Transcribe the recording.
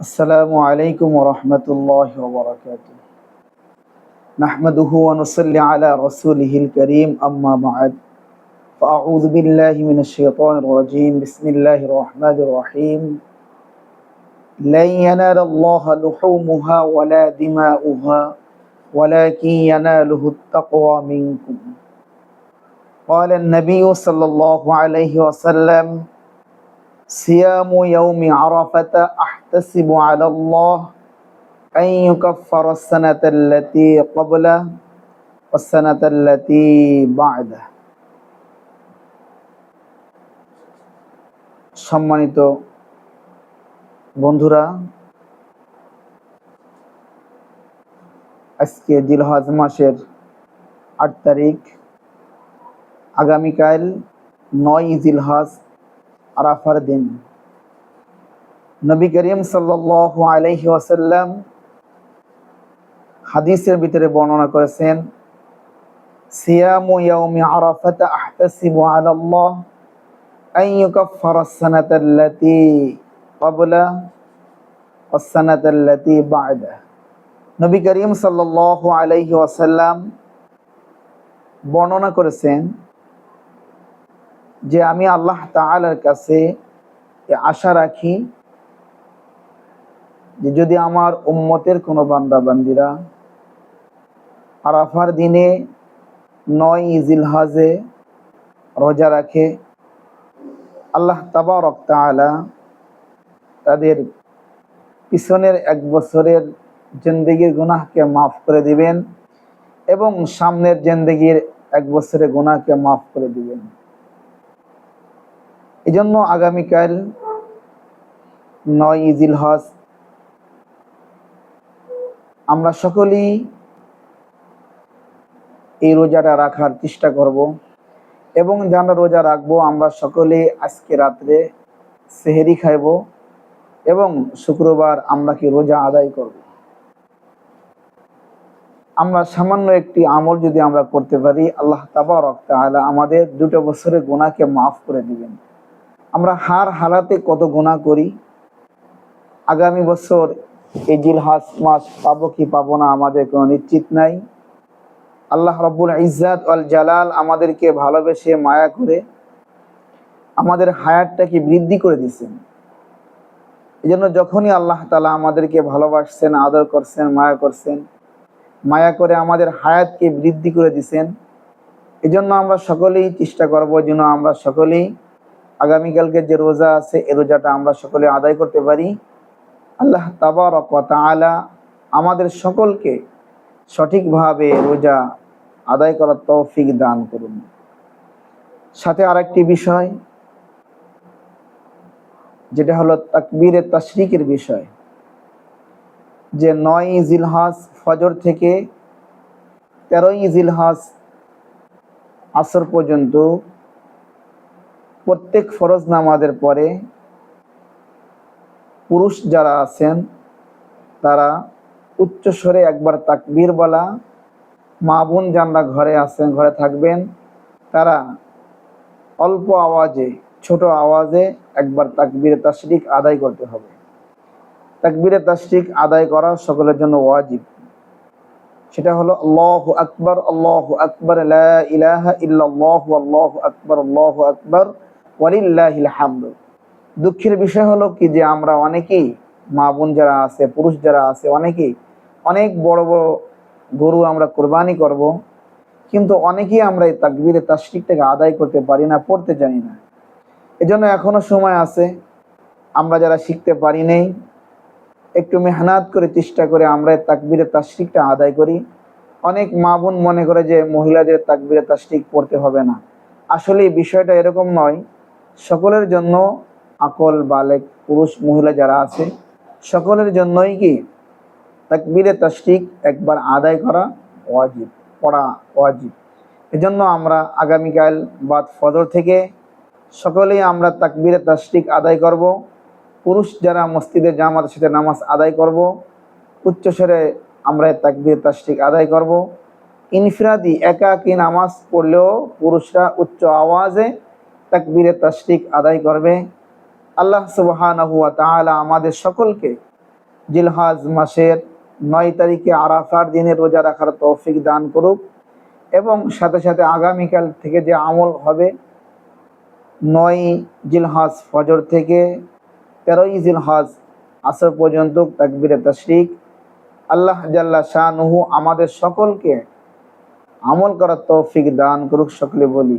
السلام عليكم ورحمة الله وبركاته. نحمده ونصلي على رسوله الكريم أما بعد. فأعوذ بالله من الشيطان الرجيم. بسم الله الرحمن الرحيم. لن ينال الله لحومها ولا دماؤها ولكن يناله التقوى منكم. قال النبي صلى الله عليه وسلم صيام يوم عرفة أحتسب على الله أن يكفر السنة التي قبله والسنة التي بعده সম্মানিত বন্ধুরা আজকে জিলহজ মাসের আট তারিখ আগামীকাল নয় জিলহজ আরাফার দিন। নবী করিম সাল্লাহ আলহি ওয়াসাল্লাম হাদিসের ভিতরে বর্ণনা করেছেন বর্ণনা করেছেন যে আমি আল্লাহ তাআলার কাছে আশা রাখি যে যদি আমার উম্মতের কোনো বান্দা বান্দিরা আরাফার দিনে নয় জিলহাজে রোজা রাখে, আল্লাহ তাবারক তাআলা তাদের পিছনের এক বছরের জিন্দগির গুনাহকে মাফ করে দিবেন এবং সামনের জিন্দগির এক বছরের গুনাহকে মাফ করে দিবেন। এই জন্য আগামীকাল নয় ইজিল হজ। আমরা সকলেই এই রোজাটা রাখার চেষ্টা করব এবং যে আমরা রোজা রাখব, আমরা সকলে আজকে রাত্রে সেহেরি খাইব এবং শুক্রবার আমরা কি রোজা আদায় করব। আমরা সামান্য একটি আমল যদি আমরা করতে পারি, আল্লাহ তাবারক তাআলা আমাদের দুটো বছরের গোনাকে মাফ করে দিবেন। আমরা হার হারাতে কত গুণা করি? আগামী বছর এই জিলহাস মাস পাবো কি পাবো না আমাদের কোনো নিশ্চিত নাই। আল্লাহ রব্বুল ইজ্জাত আল জালাল আমাদেরকে ভালোবেসে মায়া করে আমাদের হায়াতটাকে বৃদ্ধি করে দিয়েছেন। এই জন্য যখনই আল্লাহ তালা আমাদেরকে ভালোবাসছেন, আদর করছেন, মায়া করছেন, মায়া করে আমাদের হায়াতকে বৃদ্ধি করে দিছেন এজন্য আমরা সকলেই চেষ্টা করব যেন আমরা সকলেই আগামীকালকে যে রোজা আছে, এ রোজাটা আমরা সকলে আদায় করতে পারি। আল্লাহ তাবারক তাআলা আমাদের সকলকে সঠিকভাবে রোজা আদায় করার তৌফিক দান করুন। সাথে আরেকটি বিষয়, যেটা হলো তাকবীরে তাশরিকের বিষয়। যে নয় জিলহাজ ফজর থেকে তেরোই জিলহাজ আসর পর্যন্ত প্রত্যেক ফরজ নামাজের পরে পুরুষ যারা আছেন, তারা উচ্চ স্বরে একবার তাকবীর বলা, মা বোন যারা ঘরে আছেন, ঘরে থাকবেন, তারা অল্প আওয়াজে, ছোট আওয়াজে একবার তাকবীরে তাশরিক আদায় করতে হবে। তাকবীরে তাশরিক আদায় করা সকলের জন্য ওয়াজিব। সেটা হলো আল্লাহ আকবর আল্লাহ আকবর ইলাহা ইল্লাল্লাহু, আল্লাহু আকবর আল্লাহু আকবর। হামদ। দুঃখের বিষয় হলো কি যে আমরা অনেকেই মা বোন যারা আছে, পুরুষ যারা আছে, অনেকেই অনেক বড় বড় গরু আমরা কোরবানি করব, কিন্তু অনেকেই আমরা এই তাকবীরে তাশরিকটাকে আদায় করতে পারি না, পড়তে জানি না। এজন্য এখনও সময় আছে, আমরা যারা শিখতে পারি নেই, একটু মেহনত করে, চেষ্টা করে আমরা এই তাকবীরে তাশরিকটা আদায় করি। অনেক মা বোন মনে করে যে মহিলাদের তাকবীরে তাশরিক পড়তে হবে না। আসলে এই বিষয়টা এরকম নয় সকলের জন্য আকল, বালেক, পুরুষ, মহিলা যারা আছে, সকলের জন্যই কি তাকবীরে তাশরিক একবার আদায় করা ওয়াজিব, পড়া ওয়াজিব। এজন্য আমরা আগামীকাল বাদ ফজর থেকে সকলেই আমরা তাকবীরে তাশরিক আদায় করব। পুরুষ যারা মসজিদে, জামাতের সাথে নামাজ আদায় করব উচ্চস্বরে আমরা তাকবীর তাস্টিক আদায় করব। ইনফিরাদি, একাকী নামাজ পড়লেও পুরুষরা উচ্চ আওয়াজে তাকবীরে তাশরিক আদায় করবে। আল্লাহ সুবহানাহু ওয়া তাআলা আমাদের সকলকে জিলহাজ মাসের নয় তারিখে আরাফার দিনে রোজা রাখার তৌফিক দান করুক এবং সাথে সাথে আগামীকাল থেকে যে আমল হবে, নয় জিলহাজ ফজর থেকে তেরোই জিলহাজ আসর পর্যন্ত তাকবিরে তশরিক। আল্লাহ জাল্লা শাহনুহু আমাদের সকলকে আমল করার তৌফিক দান করুক সকলে বলি।